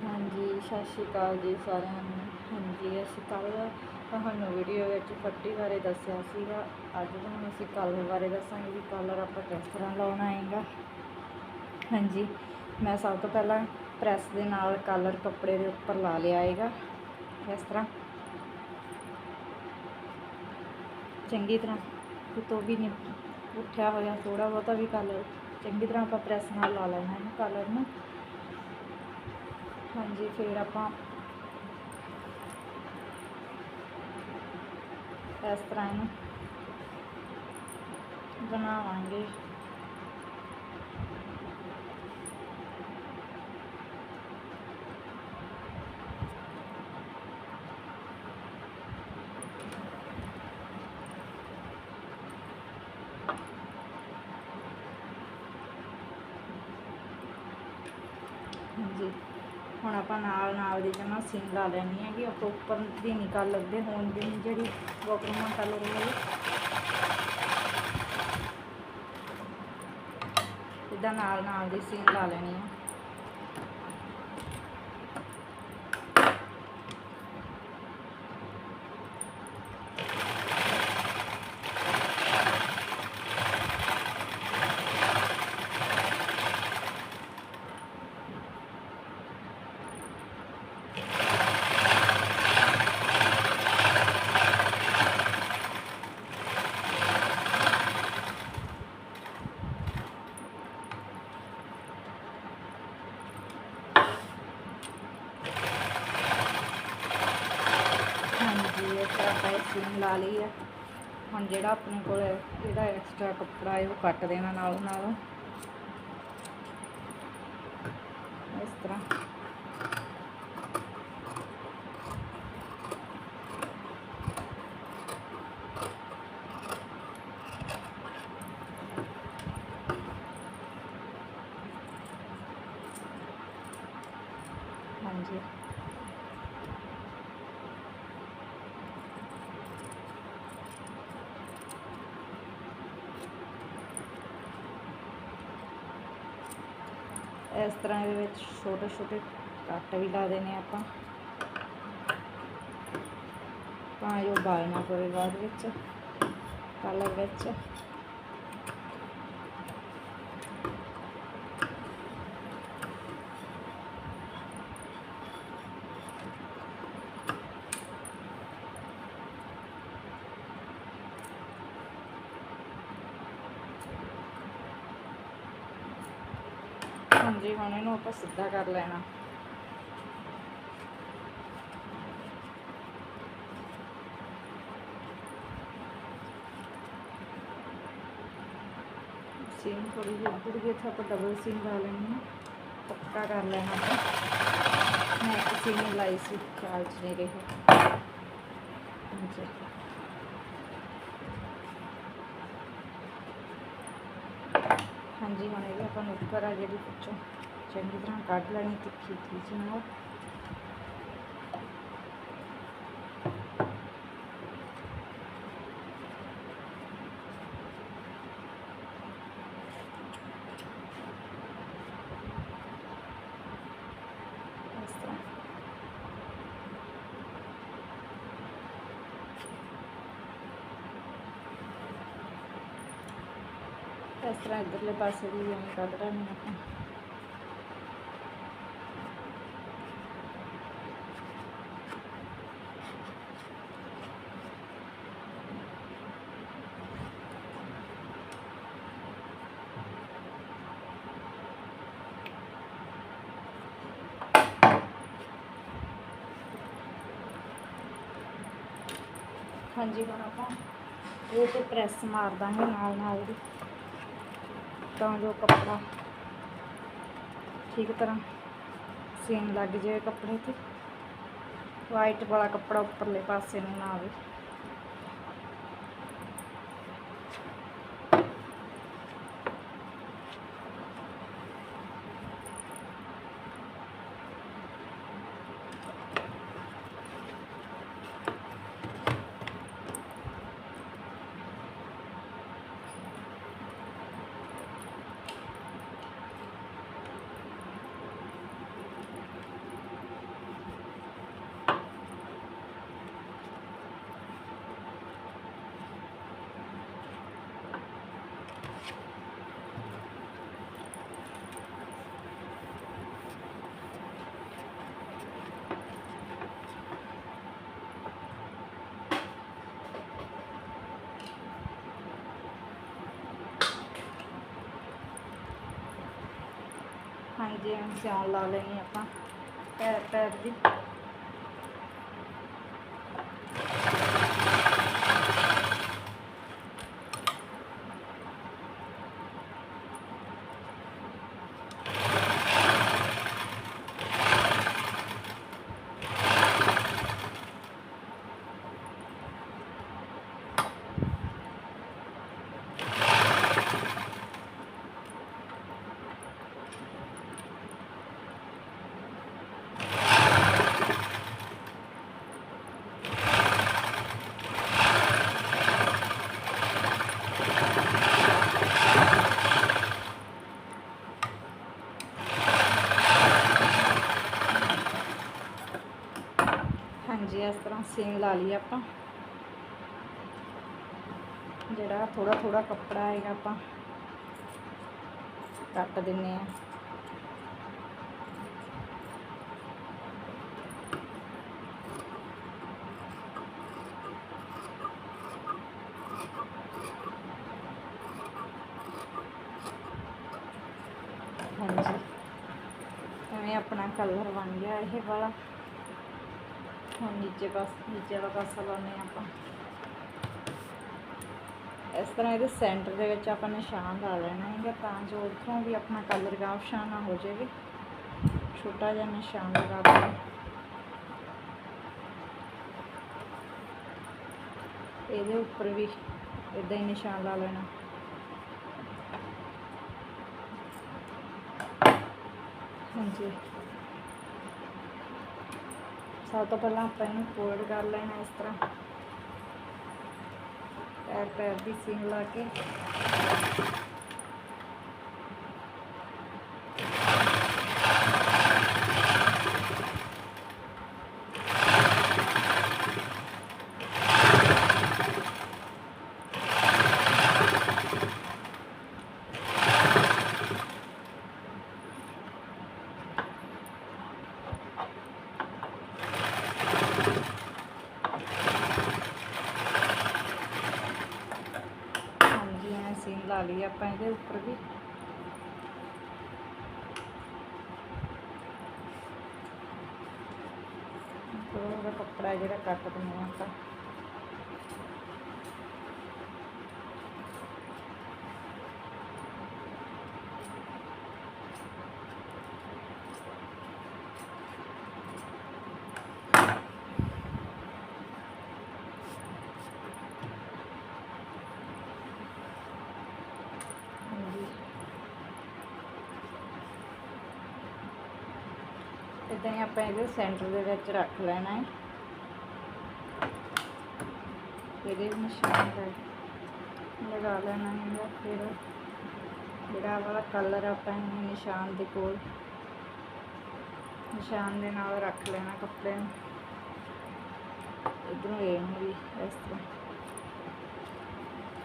ਹਾਂਜੀ, ਸਤਿ ਸ਼੍ਰੀ ਅਕਾਲ ਜੀ ਸਾਰਿਆਂ ਨੂੰ। ਹਾਂਜੀ, ਅਸੀਂ ਕੱਲ ਤੁਹਾਨੂੰ ਵੀਡੀਓ ਵਿੱਚ ਫੱਟੀ ਬਾਰੇ ਦੱਸਿਆ ਸੀਗਾ। ਅੱਜ ਤੁਹਾਨੂੰ ਅਸੀਂ ਕਲਰ ਬਾਰੇ ਦੱਸਾਂਗੇ ਵੀ ਕਲਰ ਆਪਾਂ ਕਿਸ ਤਰ੍ਹਾਂ ਲਾਉਣਾ ਹੈਗਾ। ਹਾਂਜੀ, ਮੈਂ ਸਭ ਤੋਂ ਪਹਿਲਾਂ ਪ੍ਰੈਸ ਦੇ ਨਾਲ ਕਲਰ ਕੱਪੜੇ ਦੇ ਉੱਪਰ ਲਾ ਲਿਆ ਹੈਗਾ, ਇਸ ਤਰ੍ਹਾਂ। ਚੰਗੀ ਤਰ੍ਹਾਂ ਕਿਤੋਂ ਵੀ ਨਹੀਂ ਉੱਠਿਆ ਹੋਇਆ ਥੋੜਾ ਬਹੁਤਾ ਵੀ ਕਲਰ ਚੰਗੀ ਤਰ੍ਹਾਂ ਆਪਾਂ ਪ੍ਰੈਸ ਨਾਲ ਲਾ ਲੈਣਾ ਹੈ ਕਲਰ ਨੂੰ। ਹਾਂਜੀ ਫਿਰ ਆਪਾਂ ਇਸ ਤਰ੍ਹਾਂ ਇਹਨੂੰ ਬਣਾਵਾਂਗੇ ਹਾਂਜੀ ਹੁਣ ਆਪਾਂ ਨਾਲ ਨਾਲ ਸੀਨ ਲਾ ਲੈਣੀ ਹੈ ਕਿ ਆਪਾਂ ਉੱਪਰ ਦੀ ਨਿਕਾਲ ਲੱਗਦੇ, ਹੋਣ ਦੀ ਜਿਹੜੀ ਬੋਕਰਮਾ ਕਲਰ ਹੈ ਇਦਾਂ ਨਾਲ ਨਾਲ ਦੀ ਸੀਨ ਲਾ ਲੈਣੀ ਹੈ ਹਾਂਜੀ ਇਸ ਤਰ੍ਹਾਂ ਆਪਾਂ ਇਹ ਸੀਨ ਲਾ ਲਈ ਹੈ ਹੁਣ ਜਿਹੜਾ ਆਪਣੇ ਕੋਲ ਜਿਹੜਾ ਐਕਸਟਰਾ ਕੱਪੜਾ ਹੈ, ਉਹ ਕੱਟ ਦੇਣਾ ਨਾਲ ਨਾਲ ਇਸ ਤਰ੍ਹਾਂ ਹਾਂਜੀ ਇਸ ਤਰ੍ਹਾਂ ਇਹਦੇ ਵਿੱਚ ਛੋਟੇ ਛੋਟੇ ਕੱਟ ਵੀ ਲਾ ਦੇਣੇ ਆਪਾਂ। ਤਾਂ ਜੋ ਬਾਲ ਨਾ ਪਵੇ ਬਾਅਦ ਵਿੱਚ, ਕਲਰ ਵਿੱਚ। ਹਾਂਜੀ, ਹੁਣ ਇਹਨੂੰ ਆਪਾਂ ਸਿੱਧਾ ਕਰ ਲੈਣਾ। ਸੀਨ ਥੋੜੀ ਜਿਹੀ ਉੱਧਰ ਗਈ ਤਾਂ ਆਪਾਂ ਡਬਲ ਸੀਨ ਲਾ ਲੈਣੀ ਹੈ। ਪੱਕਾ ਕਰ ਲੈਣਾ ਆਪਾਂ। ਮੈਂ ਇੱਕ ਸੀਨ ਲਾਈ ਸੀ ਖਿਆਲ 'ਚ ਨਹੀਂ ਰਿਹਾ ਹਾਂਜੀ ਹਾਂਜੀ ਹੁਣ ਇਹ ਆਪਾਂ ਨੂੰ ਉੱਪਰ ਆ ਜਿਹੜੀ ਵਿੱਚੋਂ ਚੰਗੀ ਤਰ੍ਹਾਂ ਕੱਢ ਲੈਣੀ ਤਿੱਖੀ ਤਿੱਖੀ ਨਾਲ ਇਸ ਤਰ੍ਹਾਂ ਇਸ ਤਰ੍ਹਾਂ ਪਾਸੇ ਵੀ ਐਵੇਂ ਕੱਢ ਲੈਣੀ ਆਪਾਂ ਹਾਂਜੀ ਹੁਣ ਆਪਾਂ ਇਹ ਤੇ ਪ੍ਰੈਸ ਮਾਰ ਦਾਂਗੇ ਨਾਲ ਨਾਲ ਦੀ ਤਾਂ ਜੋ ਕੱਪੜਾ ਠੀਕ ਤਰ੍ਹਾਂ ਸੀਨ ਲੱਗ ਜਾਵੇ ਕੱਪੜੇ ਤੇ। ਵਾਈਟ ਵਾਲਾ ਕੱਪੜਾ ਉੱਪਰਲੇ ਪਾਸੇ ਨੂੰ ਨਾ ਆਵੇ। ਜਿਵੇਂ ਸਿਆਉਣ ਲਾ ਲੈਣੀ ਆਪਾਂ ਪੈਰ ਪੈਰ ਦੀ ਹਾਂਜੀ ਇਸ ਤਰ੍ਹਾਂ ਸੀਨ ਲਾ ਲਈ ਆਪਾਂ। ਜਿਹੜਾ ਥੋੜਾ ਥੋੜਾ ਕੱਪੜਾ ਹੈਗਾ ਆਪਾਂ, ਕੱਟ ਦਿੰਨੇ ਆ। ਹਾਂਜੀ। ਐਵੇਂ ਆਪਣਾ ਕਲਰ ਬਣ ਗਿਆ ਇਹ ਵਾਲਾ। ਹੁਣ ਨੀਚੇ ਪਾਸ ਵਾਲਾ ਪਾਸਾ ਲਾਉਨੇ ਆਪਾਂ। ਇਸ ਤਰ੍ਹਾਂ ਇਹਦੇ ਸੈਂਟਰ ਦੇ ਵਿੱਚ ਆਪਾਂ ਨਿਸ਼ਾਨ ਲਾ ਲੈਣਾ ਹੈਗਾ ਤਾਂ ਜੋ ਉੱਥੋਂ ਵੀ ਆਪਣਾ ਕਲਰ ਗਾਵਸ਼ਾ ਨਾ ਹੋ ਜਾਵੇ। ਛੋਟਾ ਜਿਹਾ ਨਿਸ਼ਾਨ ਲਗਾ ਦੇਣਾ ਇਹਦੇ ਉੱਪਰ ਵੀ ਇਦਾਂ ਹੀ ਨਿਸ਼ਾਨ ਲਾ ਲੈਣਾ। ਹਾਂਜੀ। ਸਭ ਤੋਂ ਪਹਿਲਾਂ ਆਪਾਂ ਇਹਨੂੰ ਫੋਲਡ ਕਰ ਲੈਣਾ ਇਸ ਤਰ੍ਹਾਂ। ਪੈਰ ਪੈਰ ਦੀ ਸੀਨ ਲਾ ਕੇ ਹਾਂਜੀ ਐ ਸੀਨ ਲਾ ਲਈ ਆਪਾਂ ਇਹਦੇ ਉੱਪਰ ਵੀ ਥੋੜਾ ਜਿਹਾ ਕੱਪੜਾ ਜਿਹੜਾ ਕੱਟ ਦਿੰਦੇ ਹਾਂ ਇਦਾਂ ਹੀ ਆਪਾਂ ਇਹਦੇ ਸੈਂਟਰ ਦੇ ਵਿੱਚ ਰੱਖ ਲੈਣਾ ਹੈ। ਇਹਦੇ ਨਿਸ਼ਾਨ ਕਰ ਲਗਾ ਲੈਣਾ ਹੈ ਫਿਰ ਜਿਹੜਾ ਵਾਲਾ ਕਲਰ ਆਪਾਂ ਇਹਨੂੰ ਨਿਸ਼ਾਨ ਦੇ ਕੋਲ ਨਿਸ਼ਾਨ ਦੇ ਨਾਲ ਰੱਖ ਲੈਣਾ ਕੱਪੜੇ ਨੂੰ। ਇਧਰੋਂ ਇਹਨੂੰ ਵੀ ਇਸ ਤਰ੍ਹਾਂ।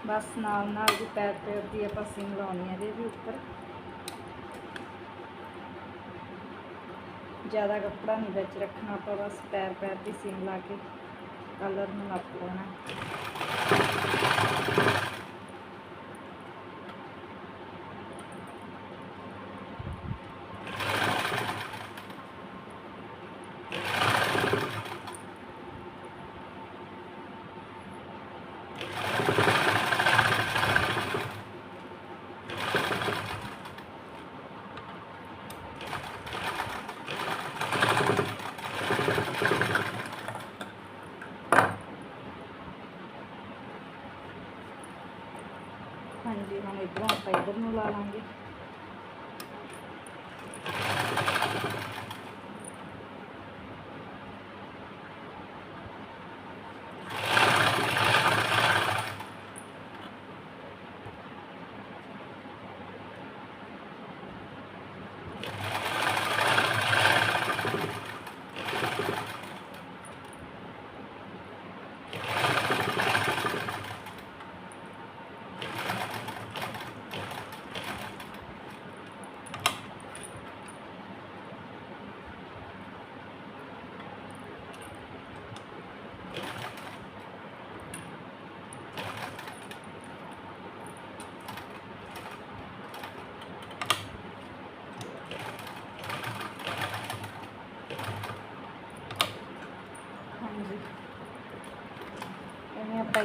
ਬਸ ਨਾਲ ਨਾਲ ਦੀ ਪੈਰ ਪੈਰ ਦੀ ਆਪਾਂ ਸੀਨ ਲਾਉਣੀ ਹੈ ਇਹਦੇ ਵੀ ਉੱਪਰ। ਜ਼ਿਆਦਾ ਕੱਪੜਾ ਨਹੀਂ ਵਿੱਚ ਰੱਖਣਾ, ਆਪਾਂ ਬਸ ਪੈਰ ਪੈਰ ਦੀ ਸੀਨ ਲਾ ਕੇ ਕਲਰ ਨੂੰ ਨੱਪ ਲੈਣਾ।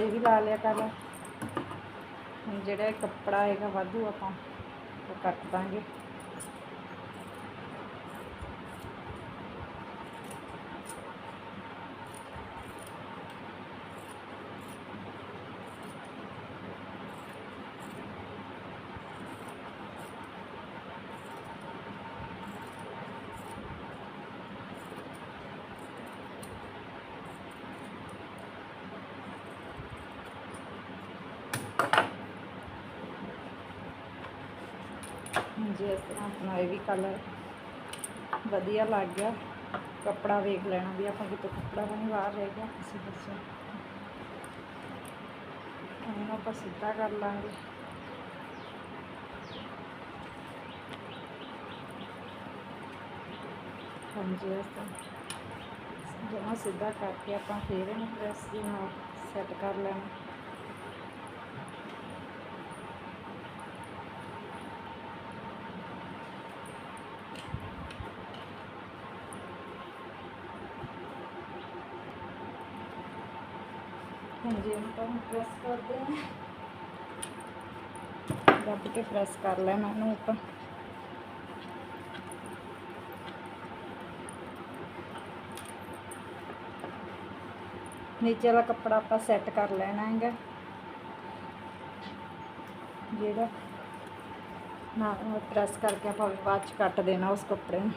ਇਹ ਵੀ ਲਾ ਲਿਆ ਕਲਰ ਹੁਣ ਜਿਹੜਾ ਕੱਪੜਾ ਹੈਗਾ ਵਾਧੂ ਆਪਾਂ ਉਹ ਕੱਟ ਦਾਂਗੇ। ਹਾਂਜੀ ਇਸ ਤਰ੍ਹਾਂ ਆਪਣਾ ਇਹ ਵੀ ਕਲਰ ਵਧੀਆ ਲੱਗ ਗਿਆ। ਕੱਪੜਾ ਵੇਖ ਲੈਣਾ ਵੀ ਆਪਾਂ ਕਿਤੇ ਕੱਪੜਾ ਤਾਂ ਨਹੀਂ ਬਾਹਰ ਰਹਿ ਗਿਆ। ਤੁਸੀਂ ਦੱਸੋ ਹੁਣ ਆਪਾਂ ਸਿੱਧਾ ਕਰ ਲਾਂਗੇ। ਹਾਂਜੀ ਇਸ ਤਰ੍ਹਾਂ। ਜਮਾ ਸਿੱਧਾ ਕਰਕੇ ਆਪਾਂ ਫੇਰ ਇਹਨੂੰ ਪ੍ਰੈਸ ਦੇ ਨਾਲ ਸੈੱਟ ਕਰ ਲੈਣਾ। ਹਾਂਜੀ ਹੁਣ ਆਪਾਂ ਪ੍ਰੈਸ ਕਰਦੇ ਹਾਂ ਦੱਬ ਕੇ ਪ੍ਰੈਸ ਕਰ ਲੈਣਾ ਇਹਨੂੰ ਆਪਾਂ ਨੀਚੇ ਵਾਲਾ ਕੱਪੜਾ ਆਪਾਂ ਸੈੱਟ ਕਰ ਲੈਣਾ ਹੈਗਾ। ਜਿਹੜਾ ਨਾ ਪ੍ਰੈਸ ਕਰਕੇ ਆਪਾਂ ਬਾਅਦ ਚ ਕੱਟ ਦੇਣਾ ਉਸ ਕੱਪੜੇ ਨੂੰ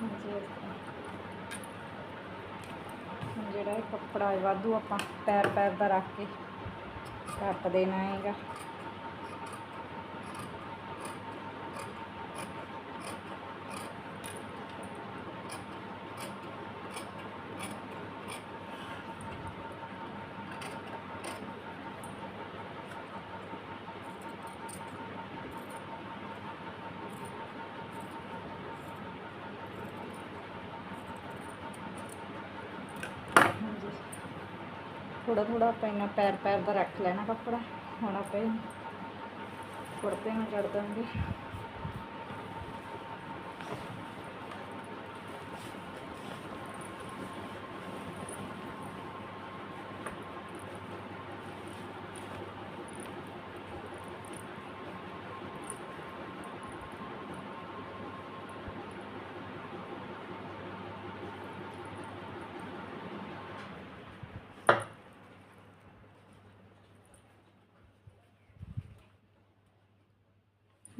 ਹਾਂਜੀ ਇਸ ਤਰ੍ਹਾਂ। ਹੁਣ ਜਿਹੜਾ ਇਹ ਕੱਪੜਾ ਹੈ ਵਾਧੂ ਆਪਾਂ ਪੈਰ ਪੈਰ ਦਾ ਰੱਖ ਕੇ ਕੱਟ ਦੇਣਾ ਹੈਗਾ ਹਾਂਜੀ ਥੋੜਾ ਥੋੜਾ ਆਪਾਂ ਇਹਨਾਂ ਪੈਰ ਪੈਰ ਦਾ ਰੱਖ ਲੈਣਾ ਕੱਪੜਾ। ਹੁਣ ਆਪਾਂ ਕੁੜਤੇ ਨੂੰ ਜੜ ਦਾਂਗੇ।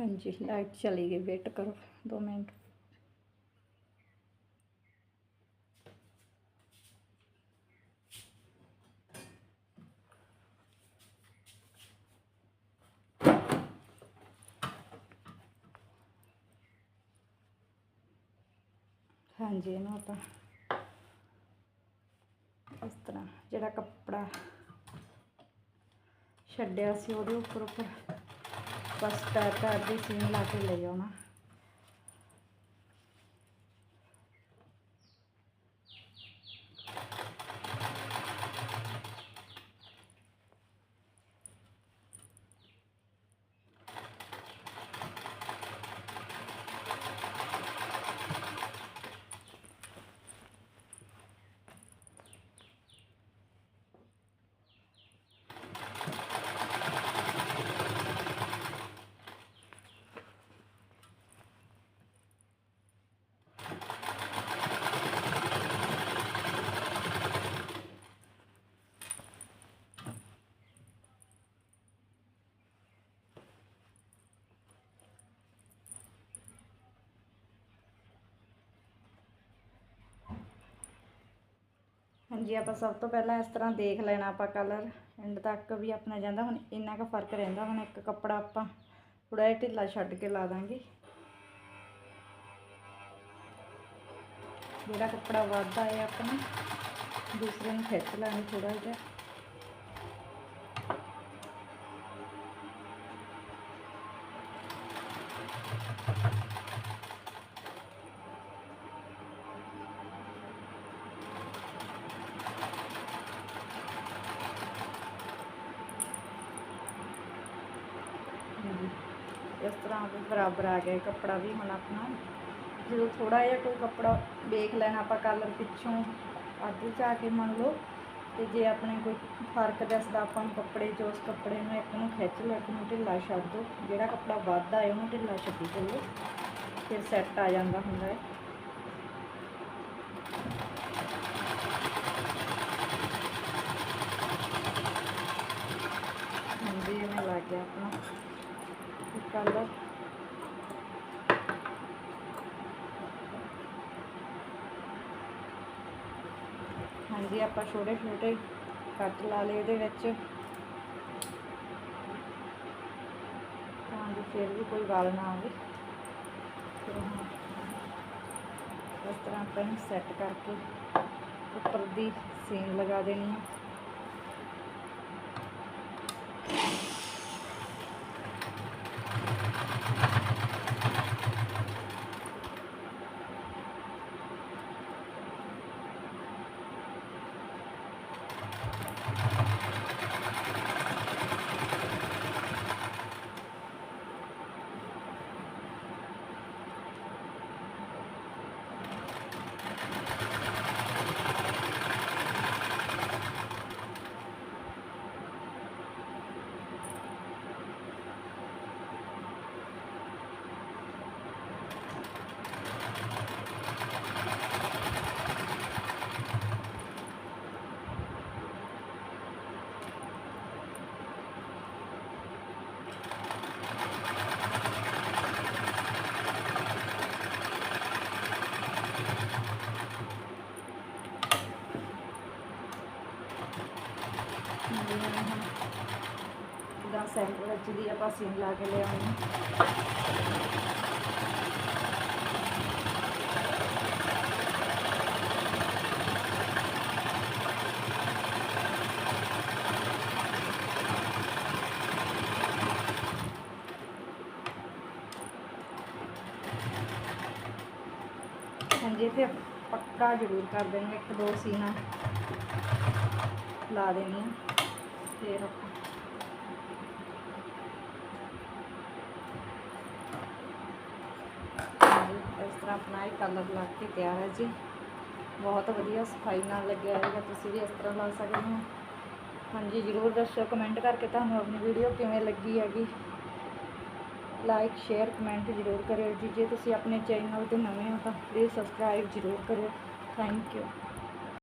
ਹਾਂਜੀ ਲਾਈਟ ਚਲੀ ਗਈ ਵੇਟ ਕਰੋ 2 ਮਿੰਟ ਹਾਂਜੀ ਇਹਨੂੰ ਆਪਾਂ ਇਸ ਤਰ੍ਹਾਂ ਜਿਹੜਾ ਕੱਪੜਾ ਛੱਡਿਆ ਸੀ ਉਹਦੇ ਉੱਪਰ ਉੱਪਰ ਬਸ ਪੈਰ ਪੈਰ ਦੀ ਸੀਨ ਲਾ ਕੇ ਲੈ ਆਉਣਾ। ਜੇ ਆਪਾਂ ਸਭ ਤੋਂ ਪਹਿਲਾਂ ਇਸ ਤਰ੍ਹਾਂ ਦੇਖ ਲੈਣਾ ਆਪਾਂ ਕਲਰ ਐਂਡ ਤੱਕ ਵੀ ਆਪਣਾ ਜਾਂਦਾ, ਹੁਣ ਇੰਨਾ ਕੁ ਫ਼ਰਕ ਰਹਿੰਦਾ, ਹੁਣ ਇੱਕ ਕੱਪੜਾ ਆਪਾਂ ਥੋੜਾ ਜਿਹਾ ਢਿੱਲਾ ਛੱਡ ਕੇ ਲਾ ਦਾਂਗੇ। ਜਿਹੜਾ ਕੱਪੜਾ ਵੱਧਦਾ ਹੈ ਆਪਣਾ, ਦੂਸਰੇ ਨੂੰ ਖਿੱਚ ਲੈਣਾ ਥੋੜਾ ਜਿਹਾ। ਇਸ ਤਰ੍ਹਾਂ ਵੀ ਬਰਾਬਰ ਆ ਗਿਆ ਕੱਪੜਾ ਵੀ ਹੁਣ ਆਪਣਾ। ਜਦੋਂ ਥੋੜਾ ਜਿਹਾ ਕੋਈ ਕੱਪੜਾ ਵੇਖ ਲੈਣਾ, ਆਪਾਂ ਕਲਰ ਪਿੱਛੋਂ ਅੱਧ ਜਾ ਕੇ ਮੰਨ ਲਓ, ਤੇ ਜੇ ਆਪਣੇ ਕੋਈ ਫ਼ਰਕ ਦੱਸਦਾ, ਆਪਾਂ ਨੂੰ ਕੱਪੜੇ 'ਚ ਉਸ ਕੱਪੜੇ ਨੂੰ ਇੱਕ ਨੂੰ ਖਿੱਚ ਲਓ, ਇੱਕ ਨੂੰ ਢਿੱਲਾ ਛੱਡ ਦਿਓ। ਜਿਹੜਾ ਕੱਪੜਾ ਵੱਧ ਆਏ ਉਹਨੂੰ ਢਿੱਲਾ ਛੱਡੀ ਚੱਲੋ ਫਿਰ ਸੈੱਟ ਆ ਜਾਂਦਾ ਹੁੰਦਾ ਹੈ। ਹਾਂਜੀ ਐਵੇਂ ਲੱਗ ਗਿਆ ਆਪਣਾ। ਕਲਰ ਹਾਂਜੀ, ਆਪਾਂ ਛੋਟੇ ਛੋਟੇ ਕੱਟ ਲਾ ਲਏ ਇਹਦੇ ਵਿੱਚ। ਤਾਂ ਜੋ ਫਿਰ ਵੀ ਕੋਈ ਗੱਲ ਨਾ ਆਵੇ। ਇਸ ਤਰ੍ਹਾਂ ਆਪਾਂ ਇਹਨੂੰ ਸੈੱਟ ਕਰਕੇ ਉੱਪਰ ਦੀ ਸੀਨ ਲਗਾ ਦੇਣੀ ਹੈ ਜਿੱਦਾਂ ਸੈਂਟਰ ਵਿੱਚ ਦੀ ਆਪਾਂ ਸੀਨ ਲਾ ਕੇ ਲਿਆਉਣੀ ਹਾਂਜੀ, ਇੱਥੇ ਪੱਕਾ ਜ਼ਰੂਰ ਕਰ ਦੇਣੀ ਇੱਕ ਦੋ ਸੀਨਾ ਲਾ ਦੇਣੀ ਫਿਰ ਆਪਾਂ ਹਾਂਜੀ, ਇਸ ਤਰ੍ਹਾਂ ਆਪਣਾ ਇਹ ਕਲਰ ਲਾ ਕੇ ਤਿਆਰ ਹੈ ਜੀ। ਬਹੁਤ ਵਧੀਆ ਸਫ਼ਾਈ ਨਾਲ ਲੱਗਿਆ ਹੋਵੇਗਾ ਤੁਸੀਂ ਵੀ ਇਸ ਤਰ੍ਹਾਂ ਲਾ ਸਕਦੇ ਹੋ। ਹਾਂਜੀ, ਜ਼ਰੂਰ ਦੱਸੋ ਕਮੈਂਟ ਕਰਕੇ ਤੁਹਾਨੂੰ ਆਪਣੀ ਵੀਡੀਓ ਕਿਵੇਂ ਲੱਗੀ ਹੈਗੀ। ਲਾਈਕ ਸ਼ੇਅਰ ਕਮੈਂਟ ਜ਼ਰੂਰ ਕਰਿਓ ਜੀ। ਜੇ ਤੁਸੀਂ ਆਪਣੇ ਚੈਨਲ ਤੇ ਨਵੇਂ ਹੋ ਤਾਂ ਪਲੀਜ਼ ਸਬਸਕ੍ਰਾਈਬ ਜ਼ਰੂਰ ਕਰਿਓ। Thank you